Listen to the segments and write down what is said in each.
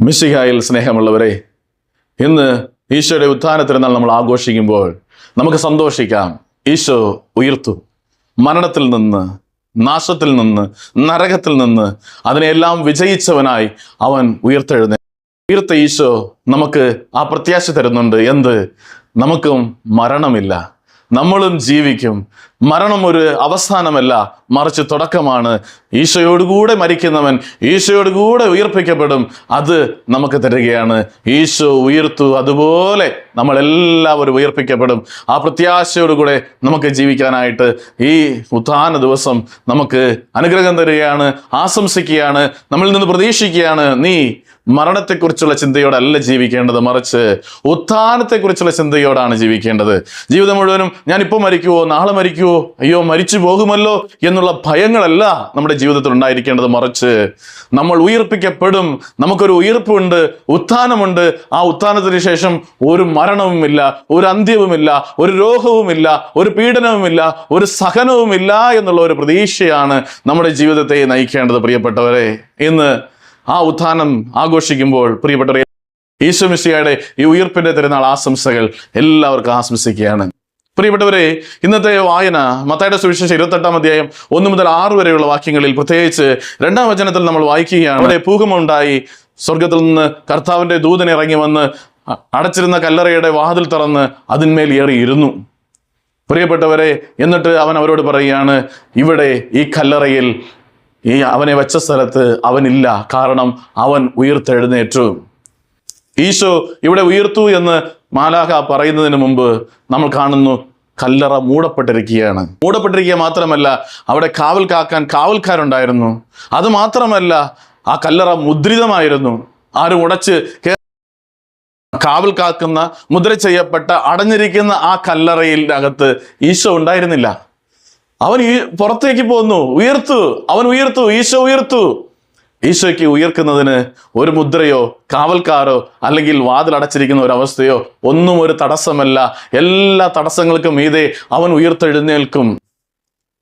മിശിഹായിൽ സ്നേഹമുള്ളവരെ ഇന്ന് ഈശോയുടെ ഉത്ഥാന തിരുനാൾ നമ്മൾ ആഘോഷിക്കുമ്പോൾ നമുക്ക് സന്തോഷിക്കാം. ഈശോ ഉയർത്തു. മരണത്തിൽ നിന്ന് നാശത്തിൽ നിന്ന് നരകത്തിൽ നിന്ന് അതിനെല്ലാം വിജയിച്ചവനായി അവൻ ഉയർത്തെഴുന്നേ ഉയർത്ത ഈശോ നമുക്ക് ആ പ്രത്യാശ തരുന്നുണ്ട്. എന്ത്? നമുക്കും മരണമില്ല. നമ്മളും ജീവിക്കും. മരണം ഒരു അവസാനമല്ല മറിച്ച് തുടക്കമാണ്. ഈശോയോടുകൂടെ മരിക്കുന്നവൻ ഈശോയോടുകൂടെ ഉയർപ്പിക്കപ്പെടും. അത് നമുക്ക് തരികയാണ്. ഈശോ ഉയർത്തു അതുപോലെ നമ്മളെല്ലാവരും ഉയർപ്പിക്കപ്പെടും. ആ പ്രത്യാശയോടുകൂടെ നമുക്ക് ജീവിക്കാനായിട്ട് ഈ ഉത്ഥാന ദിവസം നമുക്ക് അനുഗ്രഹം തരികയാണ് ആശംസിക്കുകയാണ് നമ്മളിൽ നിന്ന് പ്രതീക്ഷിക്കുകയാണ്. നീ മരണത്തെക്കുറിച്ചുള്ള ചിന്തയോടല്ല ജീവിക്കേണ്ടത് മറിച്ച് ഉത്ഥാനത്തെക്കുറിച്ചുള്ള ചിന്തയോടാണ് ജീവിക്കേണ്ടത്. ജീവിതം മുഴുവനും ഞാൻ ഇപ്പോൾ മരിക്കുവോ? നാളെ മരിക്കുവോ അയ്യോ മരിച്ചു പോകുമല്ലോ എന്നുള്ള ഭയങ്ങളല്ല നമ്മുടെ ജീവിതത്തിൽ ഉണ്ടായിരിക്കേണ്ടത്. മറിച്ച് നമ്മൾ ഉയർപ്പിക്കപ്പെടും. നമുക്കൊരു ഉയർപ്പുണ്ട് ഉത്ഥാനമുണ്ട്. ആ ഉത്ഥാനത്തിന് ശേഷം ഒരു മരണവുമില്ല ഒരു അന്ത്യവുമില്ല ഒരു രോഗവുമില്ല ഒരു പീഡനവുമില്ല ഒരു സഹനവുമില്ല എന്നുള്ള ഒരു പ്രതീക്ഷയാണ് നമ്മുടെ ജീവിതത്തെ നയിക്കേണ്ടത് പ്രിയപ്പെട്ടവരെ. ഇന്ന് ആ ഉത്ഥാനം ആഘോഷിക്കുമ്പോൾ പ്രിയപ്പെട്ടവരെ ഈശ്വമിശിയുടെ ഈ ഉയർപ്പിന്റെ തിരുനാൾ ആശംസകൾ എല്ലാവർക്കും ആശംസിക്കുകയാണ്. പ്രിയപ്പെട്ടവരെ ഇന്നത്തെ വായന മത്തായുടെ സുവിശേഷം ഇരുപത്തെട്ടാം അധ്യായം ഒന്ന് മുതൽ ആറ് വരെയുള്ള വാക്യങ്ങളിൽ പ്രത്യേകിച്ച് രണ്ടാം വചനത്തിൽ നമ്മൾ വായിക്കുകയാണ്. അവിടെ ഭൂകമുണ്ടായി സ്വർഗത്തിൽ നിന്ന് കർത്താവിന്റെ ദൂതൻ ഇറങ്ങി വന്ന് അടച്ചിരുന്ന കല്ലറയുടെ വാതിൽ തുറന്ന് അതിന്മേൽ ഏറിയിരുന്നു പ്രിയപ്പെട്ടവരെ എന്നിട്ട് അവൻ അവരോട് പറയുകയാണ് ഇവിടെ ഈ കല്ലറയിൽ ഈ അവനെ വെച്ച സ്ഥലത്ത് അവനില്ല. കാരണം അവൻ ഉയർത്തെഴുന്നേറ്റു. ഈശോ ഇവിടെ ഉയർത്തു എന്ന് മാലാഹ പറയുന്നതിന് മുമ്പ് നമ്മൾ കാണുന്നു കല്ലറ മൂടപ്പെട്ടിരിക്കുകയാണ്. മൂടപ്പെട്ടിരിക്കുക മാത്രമല്ല അവിടെ കാവൽ കാക്കാൻ കാവൽക്കാരുണ്ടായിരുന്നു. അതുമാത്രമല്ല ആ കല്ലറ മുദ്രിതമായിരുന്നു. ആരും ഉടച്ച് കാവൽ കാക്കുന്ന മുദ്ര ചെയ്യപ്പെട്ട അടഞ്ഞിരിക്കുന്ന ആ കല്ലറയിൽ അകത്ത് ഈശോ ഉണ്ടായിരുന്നില്ല. അവൻ പുറത്തേക്ക് പോന്നു ഉയർത്തു. അവൻ ഉയർത്തു ഈശോ ഉയർത്തു. ഈശോയ്ക്ക് ഉയർക്കുന്നതിന് ഒരു മുദ്രയോ കാവൽക്കാരോ അല്ലെങ്കിൽ വാതിൽ അടച്ചിരിക്കുന്ന ഒരു അവസ്ഥയോ ഒന്നും ഒരു തടസ്സമല്ല. എല്ലാ തടസ്സങ്ങൾക്കും മീതെ അവൻ ഉയർത്തെഴുന്നേൽക്കും.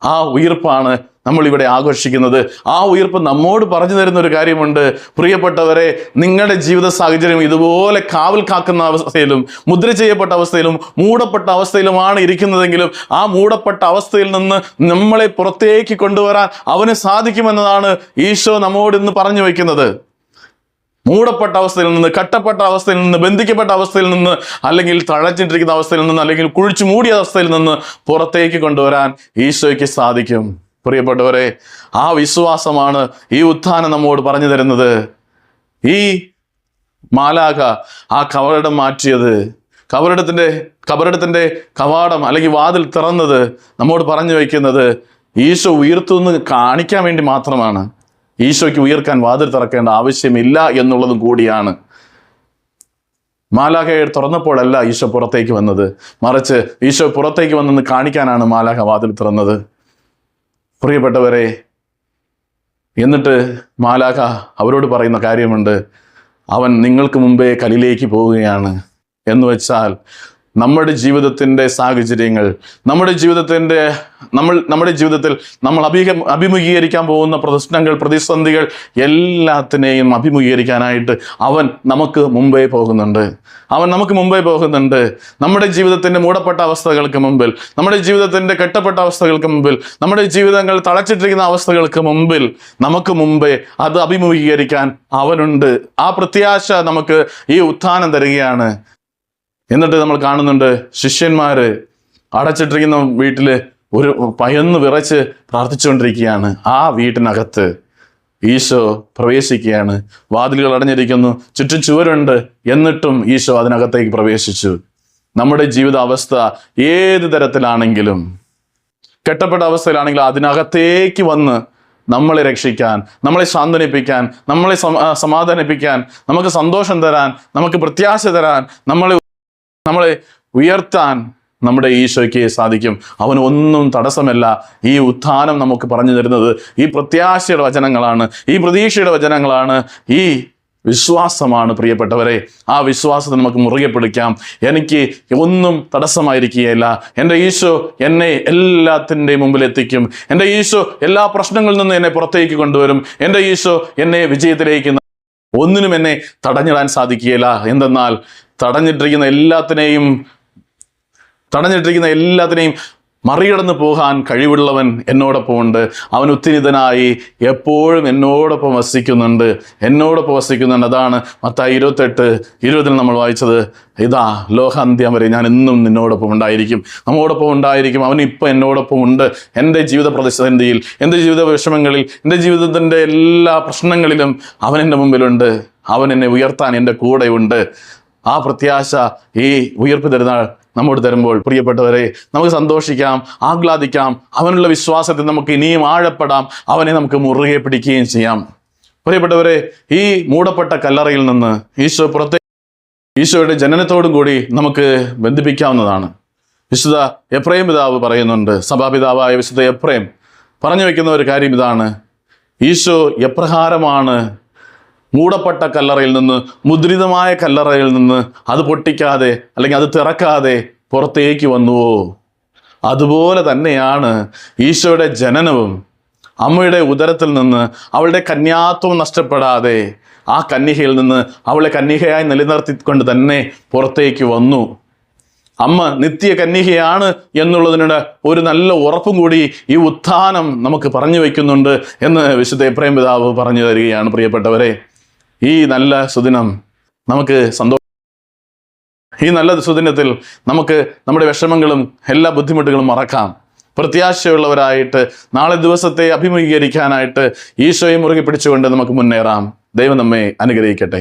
ആ ഉയർപ്പാണ് നമ്മൾ ഇവിടെ ആഘോഷിക്കുന്നത് ആ ഉയർപ്പ് നമ്മോട് പറഞ്ഞു തരുന്ന ഒരു കാര്യമുണ്ട്. പ്രിയപ്പെട്ടവരെ നിങ്ങളുടെ ജീവിത സാഹചര്യം ഇതുപോലെ കാവൽ കാക്കുന്ന അവസ്ഥയിലും മുദ്ര ചെയ്യപ്പെട്ട അവസ്ഥയിലും മൂടപ്പെട്ട അവസ്ഥയിലുമാണ് ഇരിക്കുന്നതെങ്കിലും ആ മൂടപ്പെട്ട അവസ്ഥയിൽ നിന്ന് നമ്മളെ പുറത്തേക്ക് കൊണ്ടുവരാൻ അവന് സാധിക്കുമെന്നതാണ് ഈശോ നമ്മോട് ഇന്ന് പറഞ്ഞു വയ്ക്കുന്നത്. മൂടപ്പെട്ട അവസ്ഥയിൽ നിന്ന് കട്ടപ്പെട്ട അവസ്ഥയിൽ നിന്ന് ബന്ധിക്കപ്പെട്ട അവസ്ഥയിൽ നിന്ന് അല്ലെങ്കിൽ തഴച്ചിട്ടിരിക്കുന്ന അവസ്ഥയിൽ നിന്ന് അല്ലെങ്കിൽ കുഴിച്ചു മൂടിയ അവസ്ഥയിൽ നിന്ന് പുറത്തേക്ക് കൊണ്ടുവരാൻ ഈശോയ്ക്ക് സാധിക്കും. പ്രിയപ്പെട്ടവരെ ആ വിശ്വാസമാണ് ഈ ഉത്ഥാനം നമ്മോട് പറഞ്ഞു തരുന്നത്. ഈ മാലാഖ ആ കവറിടം മാറ്റിയത് കവറിടത്തിന്റെ കബറിടത്തിന്റെ കവാടം അല്ലെങ്കിൽ വാതിൽ തുറന്നത് നമ്മോട് പറഞ്ഞു വയ്ക്കുന്നത് ഈശോ ഉയർത്തു എന്ന് കാണിക്കാൻ വേണ്ടി മാത്രമാണ്. ഈശോയ്ക്ക് ഉയർക്കാൻ വാതിൽ തുറക്കേണ്ട ആവശ്യമില്ല എന്നുള്ളതും കൂടിയാണ്. മാലാഖയെ തുറന്നപ്പോഴല്ല ഈശോ പുറത്തേക്ക് വന്നത്. മറിച്ച് ഈശോ പുറത്തേക്ക് വന്നെന്ന് കാണിക്കാനാണ് മാലാഖ വാതിൽ തുറന്നത്. പ്രിയപ്പെട്ടവരെ എന്നിട്ട് മാലാഖ അവരോട് പറയുന്ന കാര്യമുണ്ട്. അവൻ നിങ്ങൾക്ക് മുമ്പേ കലിലേക്ക് പോവുകയാണ്. എന്ന് വെച്ചാൽ നമ്മുടെ ജീവിതത്തിന്റെ സാഹചര്യങ്ങൾ നമ്മുടെ ജീവിതത്തിന്റെ നമ്മൾ നമ്മുടെ ജീവിതത്തിൽ നമ്മൾ അഭിമുഖ അഭിമുഖീകരിക്കാൻ പോകുന്ന പ്രശ്നങ്ങൾ പ്രതിസന്ധികൾ എല്ലാത്തിനെയും അഭിമുഖീകരിക്കാനായിട്ട് അവൻ നമുക്ക് മുമ്പേ പോകുന്നുണ്ട്. അവൻ നമുക്ക് മുമ്പേ പോകുന്നുണ്ട്. നമ്മുടെ ജീവിതത്തിന്റെ മൂടപ്പെട്ട അവസ്ഥകൾക്ക് മുമ്പിൽ നമ്മുടെ ജീവിതത്തിന്റെ കെട്ടപ്പെട്ട അവസ്ഥകൾക്ക് മുമ്പിൽ നമ്മുടെ ജീവിതങ്ങൾ തളച്ചിട്ടിരിക്കുന്ന അവസ്ഥകൾക്ക് മുമ്പിൽ നമുക്ക് മുമ്പേ അത് അഭിമുഖീകരിക്കാൻ അവനുണ്ട്. ആ പ്രത്യാശ നമുക്ക് ഈ ഉത്ഥാനം തരികയാണ്. എന്നിട്ട് നമ്മൾ കാണുന്നുണ്ട് ശിഷ്യന്മാര് അടച്ചിട്ടിരിക്കുന്ന വീട്ടിൽ ഒരു പയന്ന് വിറച്ച് പ്രാർത്ഥിച്ചുകൊണ്ടിരിക്കുകയാണ്. ആ വീട്ടിനകത്ത് ഈശോ പ്രവേശിക്കുകയാണ്. വാതിലുകൾ അടഞ്ഞിരിക്കുന്നു. ചുറ്റും ചുവരുണ്ട്. എന്നിട്ടും ഈശോ അതിനകത്തേക്ക് പ്രവേശിച്ചു. നമ്മുടെ ജീവിത അവസ്ഥ ഏത് തരത്തിലാണെങ്കിലും കെട്ടപ്പെട്ട അവസ്ഥയിലാണെങ്കിലും അതിനകത്തേക്ക് വന്ന് നമ്മളെ രക്ഷിക്കാൻ നമ്മളെ സാന്ത്വനിപ്പിക്കാൻ നമ്മളെ സമാധാനിപ്പിക്കാൻ നമുക്ക് സന്തോഷം തരാൻ നമുക്ക് പ്രത്യാശ തരാൻ നമ്മളെ നമ്മളെ ഉയർത്താൻ നമ്മുടെ ഈശോയ്ക്ക് സാധിക്കും. അവൻ ഒന്നും തടസ്സമല്ല. ഈ ഉത്ഥാനം നമുക്ക് പറഞ്ഞു തരുന്നത് ഈ പ്രത്യാശയുടെ വചനങ്ങളാണ്. ഈ പ്രതീക്ഷയുടെ വചനങ്ങളാണ്. ഈ വിശ്വാസമാണ് പ്രിയപ്പെട്ടവരെ. ആ വിശ്വാസത്തെ നമുക്ക് മുറുകെ പിടിക്കാം. എനിക്ക് ഒന്നും തടസ്സമായിരിക്കുകയില്ല. എന്റെ ഈശോ എന്നെ എല്ലാത്തിന്റെയും മുമ്പിൽ എത്തിക്കും. എന്റെ ഈശോ എല്ലാ പ്രശ്നങ്ങളിൽ നിന്ന് എന്നെ പുറത്തേക്ക് കൊണ്ടുവരും. എന്റെ ഈശോ എന്നെ വിജയത്തിലേക്ക് ഒന്നിനും എന്നെ തടഞ്ഞിടാൻ സാധിക്കുകയില്ല. എന്തെന്നാൽ തടഞ്ഞിട്ടിരിക്കുന്ന എല്ലാത്തിനെയും തടഞ്ഞിട്ടിരിക്കുന്ന എല്ലാത്തിനെയും മറികടന്ന് പോകാൻ കഴിവുള്ളവൻ എന്നോടൊപ്പം ഉണ്ട്. അവൻ ഉത്തിനിതനായി എപ്പോഴും എന്നോടൊപ്പം വസിക്കുന്നുണ്ട്. എന്നോടൊപ്പം വസിക്കുന്നുണ്ട്. അതാണ് മത്തായി ഇരുപത്തെട്ട് ഇരുപതിൽ നമ്മൾ വായിച്ചത്. ഇതാ ലോകാന്ത്യം വരെ ഞാൻ എന്നും നിന്നോടൊപ്പം ഉണ്ടായിരിക്കും. നമ്മോടൊപ്പം ഉണ്ടായിരിക്കും. അവൻ ഇപ്പം എന്നോടൊപ്പം ഉണ്ട്. എന്റെ ജീവിത പ്രതിസന്ധിയിൽ എന്റെ ജീവിത വിഷമങ്ങളിൽ എന്റെ ജീവിതത്തിന്റെ എല്ലാ പ്രശ്നങ്ങളിലും അവൻ എന്റെ മുമ്പിലുണ്ട്. അവൻ എന്നെ ഉയർത്താൻ എന്റെ കൂടെയുണ്ട്. ആ പ്രത്യാശ ഈ ഉയർപ്പ് തരുന്നാൾ നമ്മോട് തരുമ്പോൾ പ്രിയപ്പെട്ടവരെ നമുക്ക് സന്തോഷിക്കാം ആഹ്ലാദിക്കാം അവനുള്ള വിശ്വാസത്തിൽ നമുക്ക് ഇനിയും ആഴപ്പെടാം അവനെ നമുക്ക് മുറുകെ പിടിക്കുകയും ചെയ്യാം. പ്രിയപ്പെട്ടവരെ ഈ മൂടപ്പെട്ട കല്ലറയിൽ നിന്ന് ഈശോ പുറത്തെ ഈശോയുടെ ജനനത്തോടും കൂടി നമുക്ക് ബന്ധിപ്പിക്കാവുന്നതാണ്. വിശുദ്ധ എപ്രേം പിതാവ് പറയുന്നുണ്ട് സഭാപിതാവായ വിശുദ്ധ എപ്രേം പറഞ്ഞു വെക്കുന്ന ഒരു കാര്യം ഇതാണ്. ഈശോ എപ്രകാരമാണ് മൂടപ്പെട്ട കല്ലറയിൽ നിന്ന് മുദ്രിതമായ കല്ലറയിൽ നിന്ന് അത് പൊട്ടിക്കാതെ അല്ലെങ്കിൽ അത് തിറക്കാതെ പുറത്തേക്ക് വന്നുവോ? അതുപോലെ തന്നെയാണ് ഈശോയുടെ ജനനവും. അമ്മയുടെ ഉദരത്തിൽ നിന്ന് അവളുടെ കന്യാത്വം നഷ്ടപ്പെടാതെ ആ കന്യകയിൽ നിന്ന് അവളെ കന്യകയായി നിലനിർത്തിക്കൊണ്ട് തന്നെ പുറത്തേക്ക് വന്നു. അമ്മ നിത്യ കന്യകയാണ് എന്നുള്ളതിനുടെ ഒരു നല്ല ഉറപ്പും കൂടി ഈ ഉത്ഥാനം നമുക്ക് പറഞ്ഞു വയ്ക്കുന്നുണ്ട് എന്ന് വിശുദ്ധ എപ്രേം പിതാവ് പറഞ്ഞു തരികയാണ് പ്രിയപ്പെട്ടവരെ. ഈ നല്ല സുദിനം നമുക്ക് സന്തോഷം ഈ നല്ല സുദിനത്തിൽ നമുക്ക് നമ്മുടെ വിഷമങ്ങളും എല്ലാ ബുദ്ധിമുട്ടുകളും മറക്കാം. പ്രത്യാശയുള്ളവരായിട്ട് നാളെ ദിവസത്തെ അഭിമുഖീകരിക്കാനായിട്ട് ഈശോയെ മുറുകെ പിടിച്ചുകൊണ്ട് നമുക്ക് മുന്നേറാം. ദൈവം നമ്മെ അനുഗ്രഹിക്കട്ടെ.